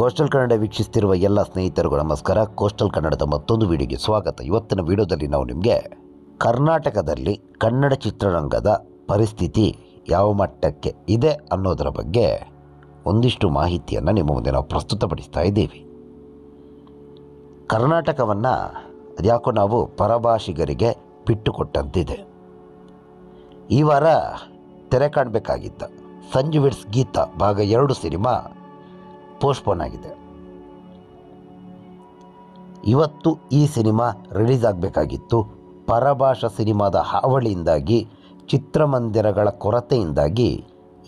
Coastal Kannada ವೀಕ್ಷಿಸ್ತಿರುವ ಎಲ್ಲ ಸ್ನೇಹಿತರಿಗೂ ನಮಸ್ಕಾರ. ಕೋಸ್ಟಲ್ ಕನ್ನಡದ ಮತ್ತೊಂದು ವಿಡಿಯೋಗೆ ಸ್ವಾಗತ. ಇವತ್ತಿನ ವಿಡಿಯೋದಲ್ಲಿ ನಾವು ನಿಮಗೆ ಕರ್ನಾಟಕದಲ್ಲಿ ಕನ್ನಡ ಚಿತ್ರರಂಗದ ಪರಿಸ್ಥಿತಿ ಯಾವ ಮಟ್ಟಕ್ಕೆ ಇದೆ ಅನ್ನೋದರ ಬಗ್ಗೆ ಒಂದಿಷ್ಟು ಮಾಹಿತಿಯನ್ನು ನಿಮ್ಮ ಮುಂದೆ ನಾವು ಪ್ರಸ್ತುತಪಡಿಸ್ತಾ ಇದ್ದೀವಿ. ಕರ್ನಾಟಕವನ್ನು ಅದ್ಯಾಕೋ ನಾವು ಪರಭಾಷಿಗರಿಗೆ ಬಿಟ್ಟುಕೊಟ್ಟಂತಿದೆ ಈ ವಾರ ತೆರೆ ಕಾಣಬೇಕಾಗಿದ್ದ ಸಂಜು ಗೀತ ಭಾಗ ಎರಡು ಸಿನಿಮಾ ಪೋಸ್ಟ್ಪೋನ್ ಆಗಿದೆ. ಇವತ್ತು ಈ ಸಿನಿಮಾ ರಿಲೀಸ್ ಆಗಬೇಕಾಗಿತ್ತು. ಪರಭಾಷಾ ಸಿನಿಮಾದ ಹಾವಳಿಯಿಂದಾಗಿ, ಚಿತ್ರಮಂದಿರಗಳ ಕೊರತೆಯಿಂದಾಗಿ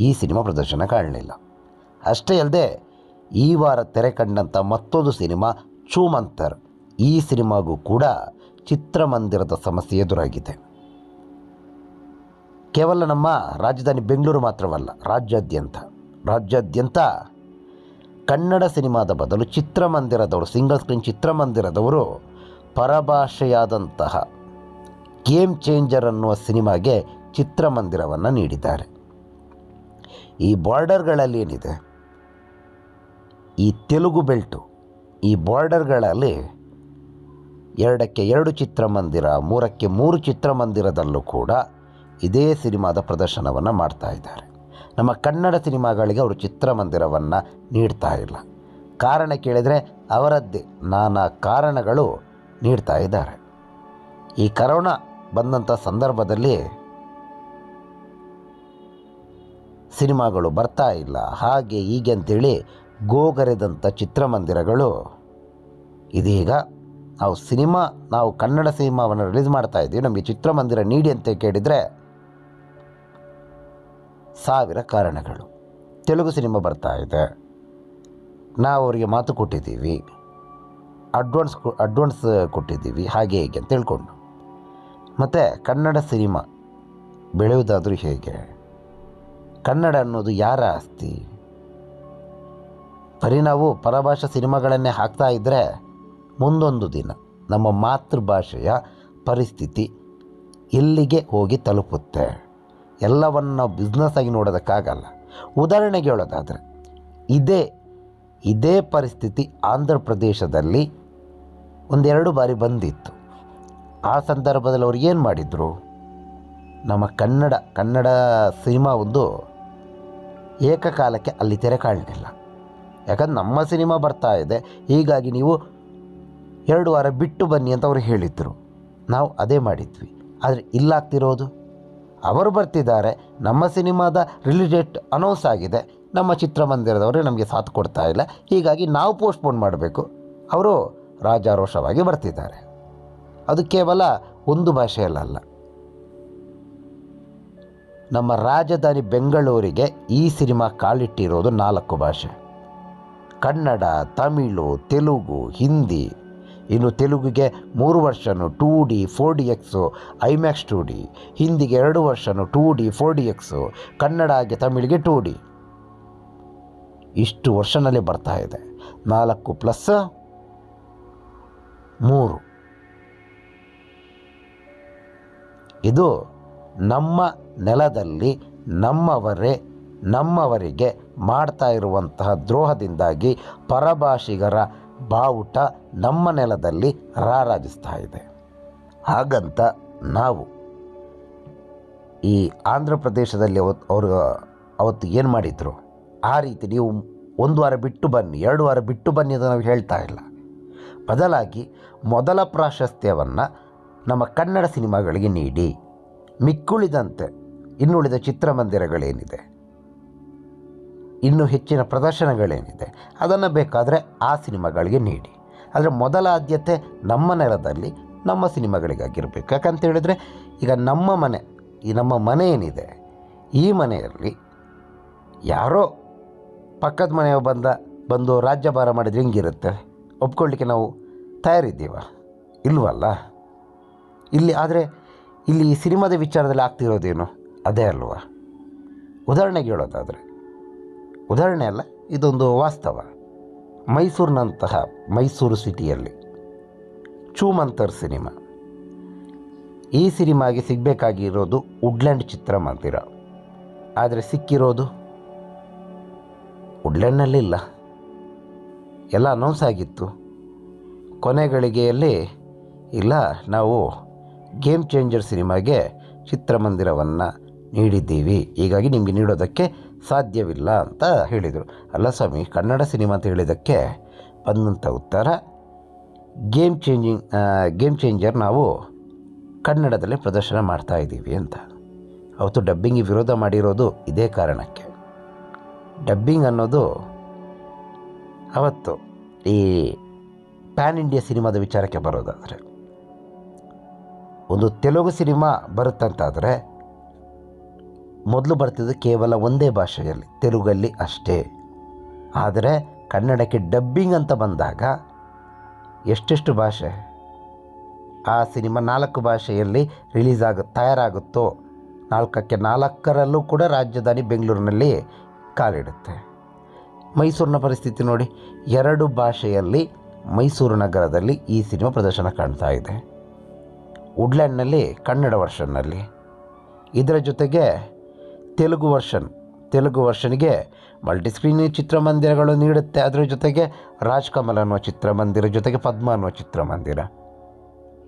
ಈ ಸಿನಿಮಾ ಪ್ರದರ್ಶನ ಕಾಣಲಿಲ್ಲ. ಅಷ್ಟೇ ಅಲ್ಲದೆ, ಈ ವಾರ ತೆರೆ ಕಂಡಂಥ ಮತ್ತೊಂದು ಸಿನಿಮಾ ಚೂಮಂತರ್ ಈ ಸಿನಿಮಾಗೂ ಕೂಡ ಚಿತ್ರಮಂದಿರದ ಸಮಸ್ಯೆ ಎದುರಾಗಿದೆ. ಕೇವಲ ನಮ್ಮ ರಾಜಧಾನಿ ಬೆಂಗಳೂರು ಮಾತ್ರವಲ್ಲ, ರಾಜ್ಯಾದ್ಯಂತ. ರಾಜ್ಯಾದ್ಯಂತ ಕನ್ನಡ ಸಿನಿಮಾದ ಬದಲು ಚಿತ್ರಮಂದಿರದವರು ಸಿಂಗಲ್ ಸ್ಕ್ರೀನ್ ಚಿತ್ರಮಂದಿರದವರು ಪರಭಾಷೆಯಾದಂತಹ ಗೇಮ್ ಚೇಂಜರ್ ಅನ್ನುವ ಸಿನಿಮಾಗೆ ಚಿತ್ರಮಂದಿರವನ್ನು ನೀಡಿದ್ದಾರೆ. ಈ ಬಾರ್ಡರ್ಗಳಲ್ಲಿ ಏನಿದೆ? ಈ ತೆಲುಗು ಬೆಲ್ಟು. ಈ ಬಾರ್ಡರ್ಗಳಲ್ಲಿ ಎರಡಕ್ಕೆ ಎರಡು ಚಿತ್ರಮಂದಿರ, ಮೂರಕ್ಕೆ ಮೂರು ಚಿತ್ರಮಂದಿರದಲ್ಲೂ ಕೂಡ ಇದೇ ಸಿನಿಮಾದ ಪ್ರದರ್ಶನವನ್ನು ಮಾಡ್ತಾ ಇದ್ದಾರೆ. ನಮ್ಮ ಕನ್ನಡ ಸಿನಿಮಾಗಳಿಗೆ ಅವರು ಚಿತ್ರಮಂದಿರವನ್ನು ನೀಡ್ತಾ ಇಲ್ಲ. ಕಾರಣ ಕೇಳಿದರೆ ಅವರದ್ದೇ ನಾನಾ ಕಾರಣಗಳು ನೀಡ್ತಾ ಇದ್ದಾರೆ. ಈ ಕರೋನಾ ಬಂದಂಥ ಸಂದರ್ಭದಲ್ಲಿ ಸಿನಿಮಾಗಳು ಬರ್ತಾ ಇಲ್ಲ. ಹಾಗೆ ಹೀಗೆ ಅಂತೇಳಿ ಗೋಗರೆದಂಥ ಚಿತ್ರಮಂದಿರಗಳು ಇದೀಗ ನಾವು ಸಿನಿಮಾ, ನಾವು ಕನ್ನಡ ಸಿನಿಮಾವನ್ನು ರಿಲೀಸ್ ಮಾಡ್ತಾ ಇದ್ದೀವಿ ನಮಗೆ ಚಿತ್ರಮಂದಿರ ನೀಡಿ ಅಂತ ಕೇಳಿದರೆ ಸಾವಿರ ಕಾರಣಗಳು. ತೆಲುಗು ಸಿನಿಮಾ ಬರ್ತಾ ಇದೆ. ನಾವು ಅವರಿಗೆ ಮಾತು ಕೊಟ್ಟಿದ್ದೀವಿ. ಅಡ್ವಾನ್ಸ್ ಅಡ್ವಾನ್ಸ್ ಕೊಟ್ಟಿದ್ದೀವಿ. ಹಾಗೆ ಹೀಗೆ ಅಂತ ತಿಳ್ಕೊಂಡು. ಮತ್ತು ಕನ್ನಡ ಸಿನಿಮಾ ಬೆಳೆಯುವುದಾದರೂ ಹೇಗೆ? ಕನ್ನಡ ಅನ್ನೋದು ಯಾರ ಆಸ್ತಿ? ಬರೀ ನಾವು ಪರಭಾಷಾ ಸಿನಿಮಾಗಳನ್ನೇ ಹಾಕ್ತಾ ಇದ್ದರೆ ಮುಂದೊಂದು ದಿನ ನಮ್ಮ ಮಾತೃಭಾಷೆಯ ಪರಿಸ್ಥಿತಿ ಎಲ್ಲಿಗೆ ಹೋಗಿ ತಲುಪುತ್ತೆ? ಎಲ್ಲವನ್ನು ನಾವು ಬಿಸ್ನೆಸ್ ಆಗಿ ನೋಡೋದಕ್ಕಾಗಲ್ಲ. ಉದಾಹರಣೆಗೆ ಹೇಳೋದಾದರೆ, ಇದೇ ಇದೇ ಪರಿಸ್ಥಿತಿ ಆಂಧ್ರ ಪ್ರದೇಶದಲ್ಲಿ ಒಂದೆರಡು ಬಾರಿ ಬಂದಿತ್ತು. ಆ ಸಂದರ್ಭದಲ್ಲಿ ಅವ್ರು ಏನು ಮಾಡಿದರು? ನಮ್ಮ ಕನ್ನಡ ಕನ್ನಡ ಸಿನಿಮಾ ಒಂದು ಏಕಕಾಲಕ್ಕೆ ಅಲ್ಲಿ ತೆರೆ ಕಾಣಲಿಲ್ಲ. ಯಾಕಂದ್ರೆ ನಮ್ಮ ಸಿನಿಮಾ ಬರ್ತಾ ಇದೆ, ಹೀಗಾಗಿ ನೀವು ಎರಡು ವಾರ ಬಿಟ್ಟು ಬನ್ನಿ ಅಂತ ಅವರು ಹೇಳಿದ್ದರು ನಾವು ಅದೇ ಮಾಡಿದ್ವಿ. ಆದರೆ ಇಲ್ಲಾಗ್ತಿರೋದು ಅವರು ಬರ್ತಿದ್ದಾರೆ. ನಮ್ಮ ಸಿನಿಮಾದ ರಿಲೀಸ್ ಡೇಟ್ ಅನೌನ್ಸ್ ಆಗಿದೆ. ನಮ್ಮ ಚಿತ್ರಮಂದಿರದವರು ನಮಗೆ ಸಾಥ್ ಕೊಡ್ತಾ ಇಲ್ಲ. ಹೀಗಾಗಿ ನಾವು ಪೋಸ್ಟ್ಪೋನ್ ಮಾಡಬೇಕು. ಅವರು ರಾಜಾರೋಷವಾಗಿ ಬರ್ತಿದ್ದಾರೆ. ಅದು ಕೇವಲ ಒಂದು ಭಾಷೆಯಲ್ಲ ನಮ್ಮ ರಾಜಧಾನಿ ಬೆಂಗಳೂರಿಗೆ ಈ ಸಿನಿಮಾ ಕಾಲಿಟ್ಟಿರೋದು ನಾಲ್ಕು ಭಾಷೆ. ಕನ್ನಡ, ತಮಿಳು, ತೆಲುಗು, ಹಿಂದಿ ಇನ್ನು ತೆಲುಗಿಗೆ ಮೂರು version two D, four D X, IMAX two D, ಹಿಂದಿಗೆ ಎರಡು version two D, four D X Kannada ಹಾಗೆ ತಮಿಳಿಗೆ ಟೂ ಡಿ. ಇಷ್ಟು ವರ್ಷನಲ್ಲಿ ಬರ್ತಾ ಇದೆ. ನಾಲ್ಕು ಪ್ಲಸ್ ಮೂರು. ಇದು ನಮ್ಮ ನೆಲದಲ್ಲಿ ನಮ್ಮವರೇ, ನಮ್ಮವರಿಗೆ ಮಾಡ್ತಾ ಇರುವಂತಹ ದ್ರೋಹದಿಂದಾಗಿ ಪರಭಾಷಿಗರ ಬಾವುಟ ನಮ್ಮ ನೆಲದಲ್ಲಿ ರಾರಾಜಿಸ್ತಾ ಇದೆ. ಹಾಗಂತ ನಾವು ಈ ಆಂಧ್ರ ಪ್ರದೇಶದಲ್ಲಿ ಅವತ್ತು ಅವರು ಅವತ್ತು ಏನು ಮಾಡಿದರು? ಆ ರೀತಿ ನೀವು ಒಂದು ವಾರ ಬಿಟ್ಟು ಬನ್ನಿ, ಎರಡು ವಾರ ಬಿಟ್ಟು ಬನ್ನಿ ಅಂತ ನಾವು ಹೇಳ್ತಾ ಇಲ್ಲ. ಬದಲಾಗಿ ಮೊದಲ ಪ್ರಾಶಸ್ತ್ಯವನ್ನು ನಮ್ಮ ಕನ್ನಡ ಸಿನಿಮಾಗಳಿಗೆ ನೀಡಿ, ಮಿಕ್ಕುಳಿದಂತೆ ಇನ್ನುಳಿದ ಚಿತ್ರಮಂದಿರಗಳೇನಿದೆ ಇನ್ನೂ ಹೆಚ್ಚಿನ ಪ್ರದರ್ಶನಗಳೇನಿದೆ, ಅದನ್ನು ಬೇಕಾದರೆ ಆ ಸಿನಿಮಾಗಳಿಗೆ ನೀಡಿ. ಆದರೆ ಮೊದಲ ಆದ್ಯತೆ ನಮ್ಮ ನೆಲದಲ್ಲಿ ನಮ್ಮ ಸಿನಿಮಾಗಳಿಗಾಗಿರಬೇಕು. ಯಾಕಂತ ಹೇಳಿದರೆ, ಈಗ ನಮ್ಮ ಮನೆ, ಈ ನಮ್ಮ ಮನೆ ಏನಿದೆ, ಈ ಮನೆಯಲ್ಲಿ ಯಾರೋ ಪಕ್ಕದ ಮನೆಯವ ಬಂದ, ಬಂದು ರಾಜ್ಯಭಾರ ಮಾಡಿದ್ರೆ ಹಿಂಗಿರುತ್ತೆ? ಒಪ್ಕೊಳ್ಳಿಕ್ಕೆ ನಾವು ತಯಾರಿದ್ದೀವ? ಇಲ್ವಲ್ಲ? ಇಲ್ಲಿ, ಆದರೆ ಇಲ್ಲಿ ಸಿನಿಮಾದ ವಿಚಾರದಲ್ಲಿ ಆಗ್ತಿರೋದೇನು? ಅದೇ ಅಲ್ವಾ? ಉದಾಹರಣೆಗೆ ಹೇಳೋದಾದರೆ ಉದಾಹರಣೆ ಅಲ್ಲ, ಇದೊಂದು ವಾಸ್ತವ. ಮೈಸೂರಿನಂತಹ ಮೈಸೂರು ಸಿಟಿಯಲ್ಲಿ ಚೂಮಂತರ್ ಸಿನಿಮಾ. ಈ ಸಿನಿಮಾಗೆ ಸಿಗಬೇಕಾಗಿರೋದು ವುಡ್ಲ್ಯಾಂಡ್ ಚಿತ್ರಮಂದಿರ ಆದರೆ ಸಿಕ್ಕಿರೋದು ವುಡ್ಲ್ಯಾಂಡ್ನಲ್ಲಿಲ್ಲ ಎಲ್ಲ ಅನೌನ್ಸ್ ಆಗಿತ್ತು. ಕೊನೆಗಳಿಗೆಯಲ್ಲಿ, ಇಲ್ಲ, ನಾವು ಗೇಮ್ ಚೇಂಜರ್ ಸಿನಿಮಾಗೆ ಚಿತ್ರಮಂದಿರವನ್ನು ನೀಡಿದ್ದೀವಿ. ಹೀಗಾಗಿ ನಿಮಗೆ ನೀಡೋದಕ್ಕೆ ಸಾಧ್ಯವಿಲ್ಲ ಅಂತ ಹೇಳಿದರು. ಅಲ್ಲ ಸ್ವಾಮಿ, ಕನ್ನಡ ಸಿನಿಮಾ ಅಂತ ಹೇಳಿದ್ದಕ್ಕೆ ಬಂದಂಥ ಉತ್ತರ ಗೇಮ್ ಚೇಂಜಿಂಗ್ ಗೇಮ್ ಚೇಂಜರ್ ನಾವು ಕನ್ನಡದಲ್ಲೇ ಪ್ರದರ್ಶನ ಮಾಡ್ತಾ ಇದ್ದೀವಿ ಅಂತ. ಅವತ್ತು ಡಬ್ಬಿಂಗಿಗೆ ವಿರೋಧ ಮಾಡಿರೋದು ಇದೇ ಕಾರಣಕ್ಕೆ. ಡಬ್ಬಿಂಗ್ ಅನ್ನೋದು ಅವತ್ತು ಈ ಪ್ಯಾನ್ ಇಂಡಿಯಾ ಸಿನಿಮಾದ ವಿಚಾರಕ್ಕೆ ಬರೋದಾದರೆ, ಒಂದು ತೆಲುಗು ಸಿನಿಮಾ ಬರುತ್ತಂತಾದರೆ ಮೊದಲು ಬರ್ತಿದ್ದು ಕೇವಲ ಒಂದೇ ಭಾಷೆಯಲ್ಲಿ, ತೆಲುಗಲ್ಲಿ ಅಷ್ಟೇ. ಆದರೆ ಕನ್ನಡಕ್ಕೆ ಡಬ್ಬಿಂಗ್ ಅಂತ ಬಂದಾಗ ಎಷ್ಟೆಷ್ಟು ಭಾಷೆ? ಆ ಸಿನಿಮಾ ನಾಲ್ಕು ಭಾಷೆಯಲ್ಲಿ ರಿಲೀಸ್ ಆಗ, ತಯಾರಾಗುತ್ತೋ? ನಾಲ್ಕಕ್ಕೆ ನಾಲ್ಕರಲ್ಲೂ ಕೂಡ ರಾಜಧಾನಿ ಬೆಂಗಳೂರಿನಲ್ಲಿ ಕಾಲಿಡುತ್ತೆ. ಮೈಸೂರಿನ ಪರಿಸ್ಥಿತಿ ನೋಡಿ, ಎರಡು ಭಾಷೆಯಲ್ಲಿ ಮೈಸೂರು ನಗರದಲ್ಲಿ ಈ ಸಿನಿಮಾ ಪ್ರದರ್ಶನ ಕಾಣ್ತಾ ಇದೆ. ವುಡ್ಲ್ಯಾಂಡ್ನಲ್ಲಿ ಕನ್ನಡ ವರ್ಷನ್ನಲ್ಲಿ. ಇದರ ಜೊತೆಗೆ ತೆಲುಗು ವರ್ಷನ್. ತೆಲುಗು ವರ್ಷನ್ಗೆ ಮಲ್ಟಿಸ್ಕ್ರೀನ್ ಚಿತ್ರಮಂದಿರಗಳು ನೀಡುತ್ತೆ. ಅದರ ಜೊತೆಗೆ ರಾಜ್ಕಮಲ್ ಅನ್ನುವ ಚಿತ್ರಮಂದಿರ, ಜೊತೆಗೆ ಪದ್ಮ ಅನ್ನುವ ಚಿತ್ರಮಂದಿರ.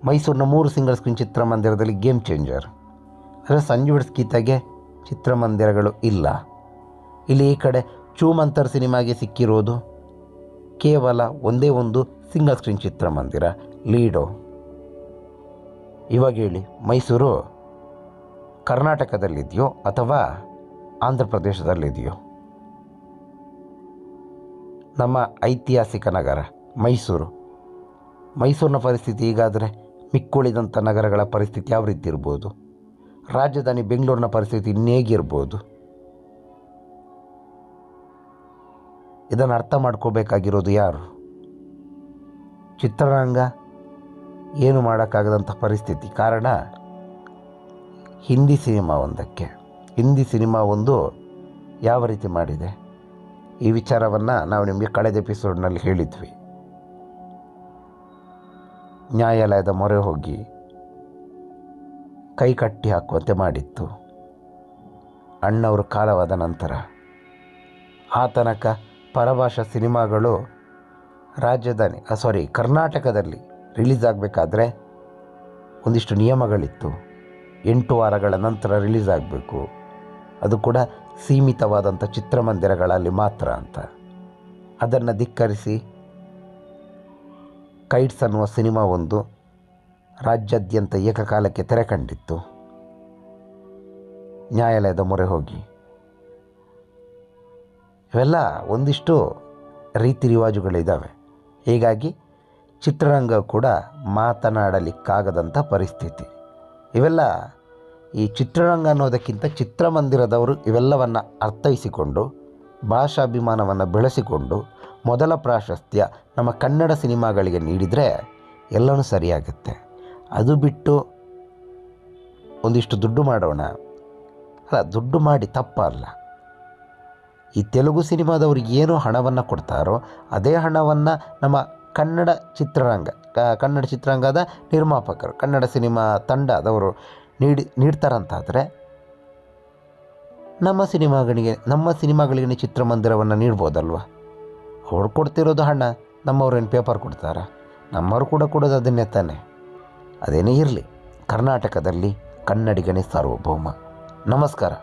ಮೈಸೂರಿನ ಮೂರು ಸಿಂಗಲ್ ಸ್ಕ್ರೀನ್ ಚಿತ್ರಮಂದಿರದಲ್ಲಿ ಗೇಮ್ ಚೇಂಜರ್. ಅಂದರೆ ಸಂಜು ಗೀತೆಗೆ ಚಿತ್ರಮಂದಿರಗಳು ಇಲ್ಲ. ಇಲ್ಲಿ ಈ ಕಡೆ ಚೂಮಂತರ್ ಸಿನಿಮಾಗೆ ಸಿಕ್ಕಿರೋದು ಕೇವಲ ಒಂದೇ ಒಂದು ಸಿಂಗಲ್ ಸ್ಕ್ರೀನ್ ಚಿತ್ರಮಂದಿರ, ಲೀಡೋ. ಇವಾಗ ಹೇಳಿ, ಮೈಸೂರು ಕರ್ನಾಟಕದಲ್ಲಿದೆಯೋ ಅಥವಾ ಆಂಧ್ರ ಪ್ರದೇಶದಲ್ಲಿದೆಯೋ? ನಮ್ಮ ಐತಿಹಾಸಿಕ ನಗರ, ಮೈಸೂರು. ಮೈಸೂರಿನ ಪರಿಸ್ಥಿತಿ ಈಗಾದರೆ ಮಿಕ್ಕುಳಿದಂಥ ನಗರಗಳ ಪರಿಸ್ಥಿತಿ ಯಾವ ರೀತಿ ಇರ್ಬೋದು? ರಾಜಧಾನಿ ಬೆಂಗಳೂರಿನ ಪರಿಸ್ಥಿತಿ ಇನ್ನೇಗಿರ್ಬೋದು ಇದನ್ನು ಅರ್ಥ ಮಾಡ್ಕೋಬೇಕಾಗಿರೋದು ಯಾರು? ಚಿತ್ರರಂಗ ಏನು ಮಾಡೋಕ್ಕಾಗದಂಥ ಪರಿಸ್ಥಿತಿ ಕಾರಣ ಹಿಂದಿ ಸಿನಿಮಾ ಒಂದಕ್ಕೆ. ಹಿಂದಿ ಸಿನಿಮಾ ಒಂದು ಯಾವ ರೀತಿ ಮಾಡಿದೆ? ಈ ವಿಚಾರವನ್ನು ನಾವು ನಿಮಗೆ ಕಳೆದ ಎಪಿಸೋಡ್ನಲ್ಲಿ ಹೇಳಿದ್ವಿ. ನ್ಯಾಯಾಲಯದ ಮೊರೆ ಹೋಗಿ ಕೈ ಕಟ್ಟಿ ಹಾಕುವಂತೆ ಮಾಡಿತ್ತು. ಅಣ್ಣವರು ಕಾಲವಾದ ನಂತರ ಆ ತನಕ ಪರಭಾಷಾ ಸಿನಿಮಾಗಳು ರಾಜಧಾನಿ ಸಾರಿ ಕರ್ನಾಟಕದಲ್ಲಿ ರಿಲೀಸ್ ಆಗಬೇಕಾದ್ರೆ ಒಂದಿಷ್ಟು ನಿಯಮಗಳಿತ್ತು. ಎಂಟು ವಾರಗಳ ನಂತರ ರಿಲೀಸ್ ಆಗಬೇಕು. ಅದು ಕೂಡ ಸೀಮಿತವಾದಂಥ ಚಿತ್ರಮಂದಿರಗಳಲ್ಲಿ ಮಾತ್ರ ಅಂತ. ಅದನ್ನು ಧಿಕ್ಕರಿಸಿ ಕೈಟ್ಸ್ ಅನ್ನುವ ಸಿನಿಮಾ ಒಂದು ರಾಜ್ಯಾದ್ಯಂತ ಏಕಕಾಲಕ್ಕೆ ತೆರೆ ಕಂಡಿತ್ತು. ನ್ಯಾಯಾಲಯದ ಮೊರೆ ಹೋಗಿ. ಇವೆಲ್ಲ ಒಂದಿಷ್ಟು ರೀತಿ ರಿವಾಜುಗಳಿದ್ದಾವೆ ಹೀಗಾಗಿ ಚಿತ್ರರಂಗ ಕೂಡ ಮಾತನಾಡಲಿಕ್ಕಾಗದಂಥ ಪರಿಸ್ಥಿತಿ. ಇವೆಲ್ಲ ಈ ಚಿತ್ರರಂಗ ಅನ್ನೋದಕ್ಕಿಂತ ಚಿತ್ರಮಂದಿರದವರು ಇವೆಲ್ಲವನ್ನು ಅರ್ಥೈಸಿಕೊಂಡು, ಭಾಷಾಭಿಮಾನವನ್ನು ಬೆಳೆಸಿಕೊಂಡು, ಮೊದಲ ಪ್ರಾಶಸ್ತ್ಯ ನಮ್ಮ ಕನ್ನಡ ಸಿನಿಮಾಗಳಿಗೆ ನೀಡಿದರೆ ಎಲ್ಲನೂ ಸರಿಯಾಗುತ್ತೆ. ಅದು ಬಿಟ್ಟು ಒಂದಿಷ್ಟು ದುಡ್ಡು ಮಾಡೋಣ. ಅಲ್ಲ, ದುಡ್ಡು ಮಾಡಿ ತಪ್ಪಲ್ಲ. ಈ ತೆಲುಗು ಸಿನಿಮಾದವರು ಏನು ಹಣವನ್ನು ಕೊಡ್ತಾರೋ, ಅದೇ ಹಣವನ್ನು ನಮ್ಮ ಕನ್ನಡ ಚಿತ್ರರಂಗ ಕನ್ನಡ ಚಿತ್ರರಂಗದ ನಿರ್ಮಾಪಕರು, ಕನ್ನಡ ಸಿನಿಮಾ ತಂಡದವರು ನೀಡಿ, ನೀಡ್ತಾರಂತಾದರೆ ನಮ್ಮ ಸಿನಿಮಾಗಳಿಗೆ ನಮ್ಮ ಸಿನಿಮಾಗಳಿಗೆ ಚಿತ್ರಮಂದಿರವನ್ನು ನೀಡ್ಬೋದಲ್ವ? ಅವ್ರು ಕೊಡ್ತಿರೋದು ಹಣ, ನಮ್ಮವ್ರೇನು ಪೇಪರ್ ಕೊಡ್ತಾರ? ನಮ್ಮವರು ಕೂಡ ಕೊಡೋದು ಅದನ್ನೇ ತಾನೆ. ಅದೇನೇ ಇರಲಿ, ಕರ್ನಾಟಕದಲ್ಲಿ ಕನ್ನಡಿಗನೇ ಸಾರ್ವಭೌಮ. ನಮಸ್ಕಾರ.